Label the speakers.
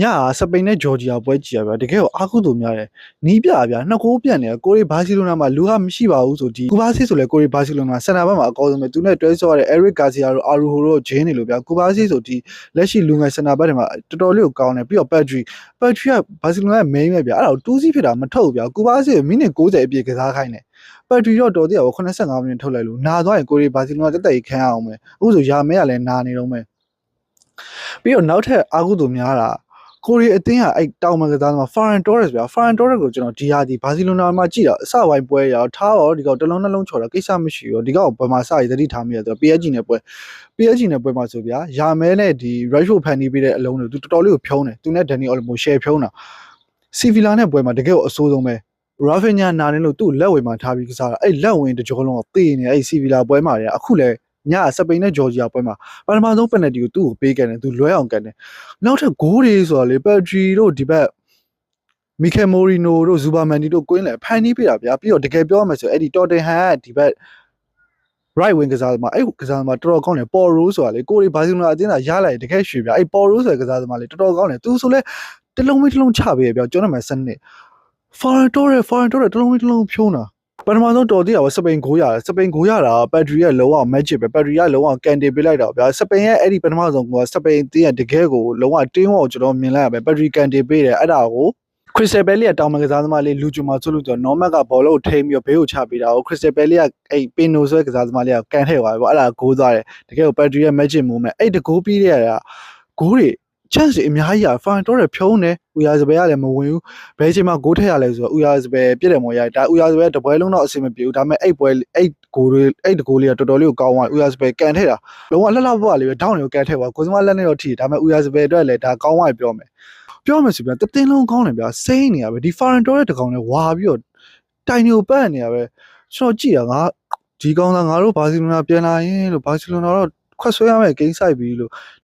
Speaker 1: ညကစပိန်နဲ့ဂျော်ဂျီယာပွဲကြည့်ရဗျာတကယ်ကိုအားကုသို့များတယ်နီးပြဗျာနှစ်ကိုးပြတ်နေတယ်ကိုရီဘာစီလိုနာမှာလူကမရှိပါဘူးဆိုဒီကူဘာစီဆိုလဲကိုရီဘာစီလိုနာစင်တာဘက်မှာအကောင်းဆုံးပဲသူနဲ့တွဲဆော့ရတဲ့ Eric Garcia တို့ Arujo တို့ဂျင်းနေလို့ဗျာကူဘာစီဆိုဒီလက်ရှိလူငယ်စင်တာဘက်တွေမှာတော်တော်လေးကိုကောင်းတယ်ပြီးတော့ Pedri Pedri ကဘာစီလိုနာရဲ့ main ပဲဗျာအဲ့ဒါကိုတူးစီးဖြစ်တာမထုတ်ဘူးဗျာကူဘာစီကမိနစ်60အပြည့်ကစားခိုင်းတယ်ပက်ထရီတော့တော်သေးရပါ85မိနစ်ထုတ်လိုက်လို့နာသွားရင်ကိုရီဘာစီလိုနာတက်တက်ကြီးခံရအောင်မယ်အခုဆိုရာမဲကလည်းနာနေတော့မယ်ပြီးတော့နောက်ထပ်အာကုသို့များတာ ကိုရီအသင်းကအဲ့တောင်မကစားသမား Ferran Torres ဗျာ Ferran Torres ကိုကျွန်တော်ဒီဟာဒီဘာစီလိုနာမှာကြည့်တော့အစဝိုင်းပွဲရအောင်ထားတော့ဒီကောင်တစ်လုံးနှလုံးချော်တာကိစ္စမရှိဘူးဒီကောင်ဘယ်မှာစရည်သတိထားမိရဆိုတော့ PSG နဲ့ပွဲ PSG နဲ့ပွဲမှာဆိုဗျာရာမဲနဲ့ဒီ Rashford ဖန်တီးပေးတဲ့အလုံးတွေသူတော်တော်လေးကိုဖြုံးတယ်သူနဲ့ Danny Olmo share ဖြုံးတာ Sevilla နဲ့ပွဲမှာတကယ်ကိုအဆိုးဆုံးပဲ Rafinha နာနေလို့သူ့လက်ဝဲမှာထားပြီးကစားတာအဲ့လက်ဝင်တစ်ကြောလုံးကသေနေအဲ့ Sevilla ပွဲမှာတည်းအခုလည်း ညစပိန်နဲ့ဂျော်ဂျီယာပွဲမှာပထမဆုံးပယ်နတီကိုသူ့ကိုပေးခဲ့တယ်သူလွဲအောင်ကန်တယ်နောက်ထပ်ဂိုးတွေဆိုတာလေပက်ထရီတို့ဒီဘက်မီကယ်မိုရီနိုတို့ဇူဘာမန်ဒီတို့ကွင်းလဲဖန်နီးပြတာဗျာပြီးတော့တကယ်ပြောရမယ်ဆိုအဲ့ဒီတော်တင်ဟန်ကဒီဘက် right wing ကစားသမားအဲ့ကစားသမားတော်တော်ကောင်းတယ်ပေါ်ရိုးဆိုတာလေကိုရီဘာစီလိုနာအတင်းသာရလိုက်တကယ်ရွှေဗျာအဲ့ပေါ်ရိုးဆိုတဲ့ကစားသမားလေတော်တော်ကောင်းတယ်သူဆိုလဲတလုံးမတစ်လုံးချပေးရဗျာကျွန်တော်မှစနစ် foreign door ရ foreign door တလုံးမတစ်လုံးဖြုံးတာ ပထမဆုံးတော်သေးရပါစပိန်ကိုရတယ်စပိန်ကိုရတာဘက်ထရီရဲ့လုံးဝ magic ပဲဘက်ထရီကလုံးဝကန်တေပေးလိုက်တာဗျာစပိန်ရဲ့အဲ့ဒီပထမဆုံးကစပိန်တင်းရဲ့တကယ်ကိုလုံးဝတင်းဝေါကျွန်တော်မြင်လိုက်ရပဲဘက်ထရီကန်တေပေးတယ်အဲ့ဒါကိုခရစ်စတယ်ဘယ်လီကတောင်မကစားသမားလေးလူဂျူမာဆိုလို့ကျွန်တော် normal ကဘောလုံးကိုထိမ်းပြီးတော့ဘေးကိုချပေးတာကိုခရစ်စတယ်ဘယ်လီကအဲ့ပင်နိုဆွဲကစားသမားလေးကကန်ထည့်သွားပြီပေါ့အဲ့ဒါဂိုးသွားတယ်တကယ်ကိုဘက်ထရီရဲ့ magic moment အဲ့တကိုးပြီးတဲ့ရတာဂိုးတွေ chance တွေအများကြီးอ่ะ fan တော့ရဖြုံးတယ်ဦးရစပယ်ကလည်းမဝင်ဘူးဘယ်ချိန်မှာဂိုးထည့်ရလဲဆိုတော့ဦးရစပယ်ပြည့်တယ်မော်ရဒါဦးရစပယ်တပွဲလုံးတော့အဆင်မပြေဘူးဒါပေမဲ့အဲ့ပွဲအဲ့ဂိုးတွေအဲ့တကိုးလေးကတော်တော်လေးကိုကောင်းသွားဦးရစပယ်ကန်ထည့်တာလုံးဝလှလှပပလေးပဲဒေါင်းတွေကိုကန်ထည့်ပါကိုစမလက်နဲ့တော့ထိဒါပေမဲ့ဦးရစပယ်အတွက်လည်းဒါကောင်းသွားပြောမယ်ပြောမယ်ဆိုပြန်တတင်းလုံးကောင်းတယ်ဗျာစိမ့်နေရပဲဒီ fan တော့ရတကောင်နဲ့ဝါပြီးတော့တိုင်တွေကိုပတ်နေရပဲကျွန်တော်ကြည့်ရငါဒီကောင်ကငါတို့ဘာစီလိုနာပြန်လာရင်လို့ဘာစီလိုနာတော့ခွတ်ဆွဲရမယ်ဂိမ်းဆိုင်ပြီလို့